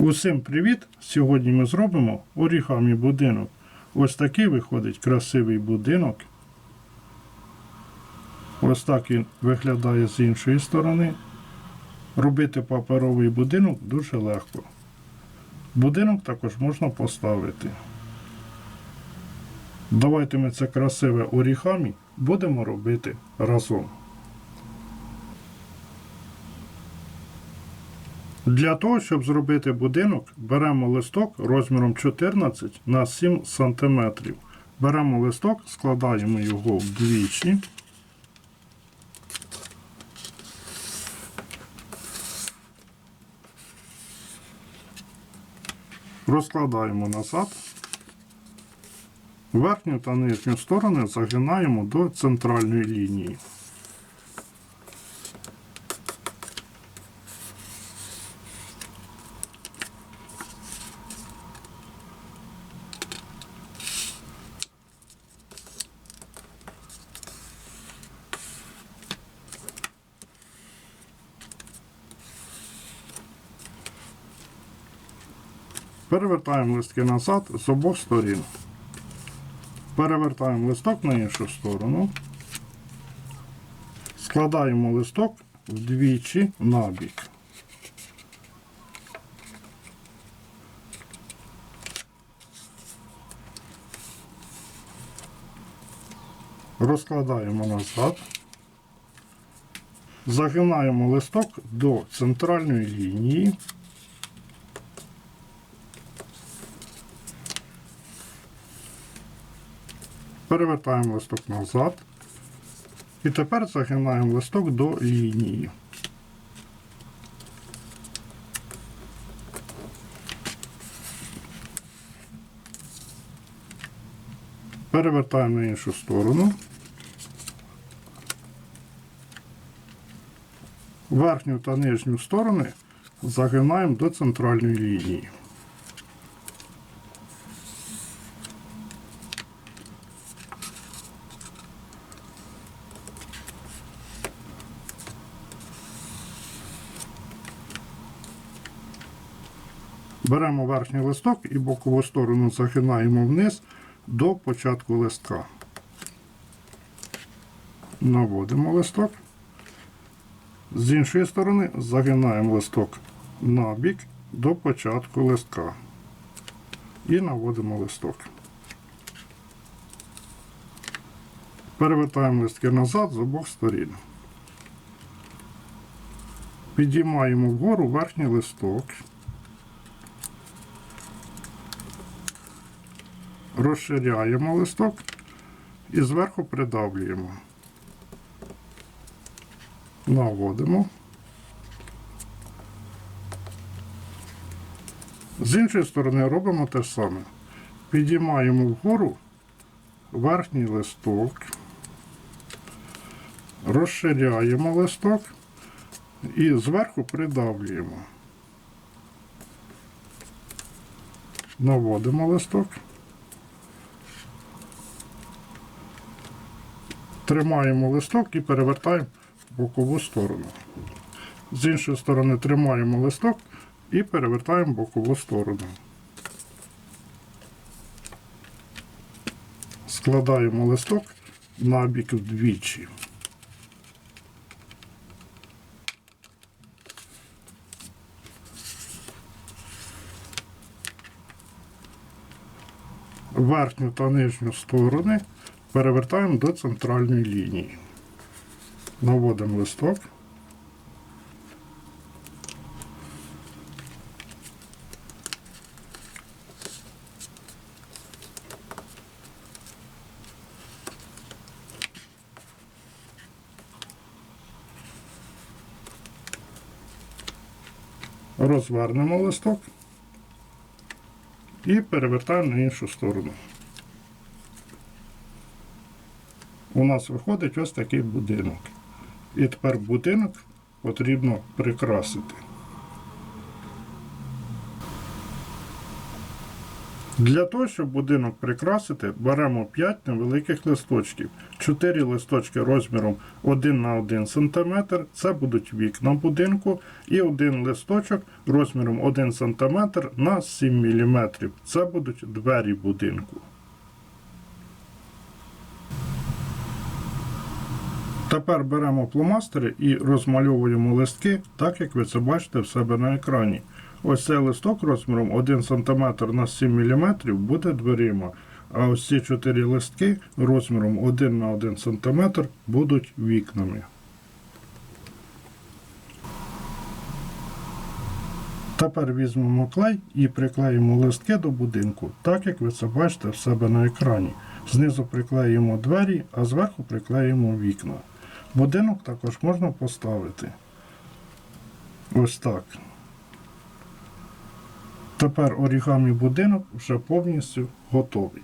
Усім привіт! Сьогодні ми зробимо орігамі будинок. Ось такий виходить красивий будинок. Ось так він виглядає з іншої сторони. Робити паперовий будинок дуже легко. Будинок також можна поставити. Давайте ми це красиве орігамі будемо робити разом. Для того, щоб зробити будинок, беремо листок розміром 14 на 7 см. Беремо листок, складаємо його вдвічі. Розкладаємо назад. Верхню та нижню сторони загинаємо до центральної лінії. Перевертаємо листки назад з обох сторін. Перевертаємо листок на іншу сторону. Складаємо листок вдвічі набік. Розкладаємо назад. Загинаємо листок до центральної лінії. Перевертаємо листок назад. І тепер загинаємо листок до лінії. Перевертаємо на іншу сторону. Верхню та нижню сторони загинаємо до центральної лінії. Беремо верхній листок і бокову сторону загинаємо вниз до початку листка. Наводимо листок. З іншої сторони загинаємо листок на бік до початку листка. І наводимо листок. Перевертаємо листки назад з обох сторін. Підіймаємо вгору верхній листок. Розширяємо листок і зверху придавлюємо. Наводимо. З іншої сторони робимо те саме. Підіймаємо вгору верхній листок, розширяємо листок і зверху придавлюємо. Наводимо листок. Тримаємо листок і перевертаємо в бокову сторону. З іншої сторони тримаємо листок і перевертаємо в бокову сторону. Складаємо листок на бік вдвічі. Верхню та нижню сторони перевертаємо до центральної лінії. Наводимо листок. Розвернемо листок і перевертаємо на іншу сторону. У нас виходить ось такий будинок. І тепер будинок потрібно прикрасити. Для того, щоб будинок прикрасити, беремо 5 невеликих листочків. 4 листочки розміром 1 на 1 см це будуть вікна будинку, і один листочок розміром 1 см на 7 мм. Це будуть двері будинку. Тепер беремо пломастери і розмальовуємо листки, так як ви це бачите в себе на екрані. Ось цей листок розміром 1 см на 7 мм буде дверима, а ось ці 4 листки розміром 1 на 1 см будуть вікнами. Тепер візьмемо клей і приклеїмо листки до будинку, так як ви це бачите в себе на екрані. Знизу приклеїмо двері, а зверху приклеїмо вікна. Будинок також можна поставити. Ось так. Тепер орігамі будинок вже повністю готовий.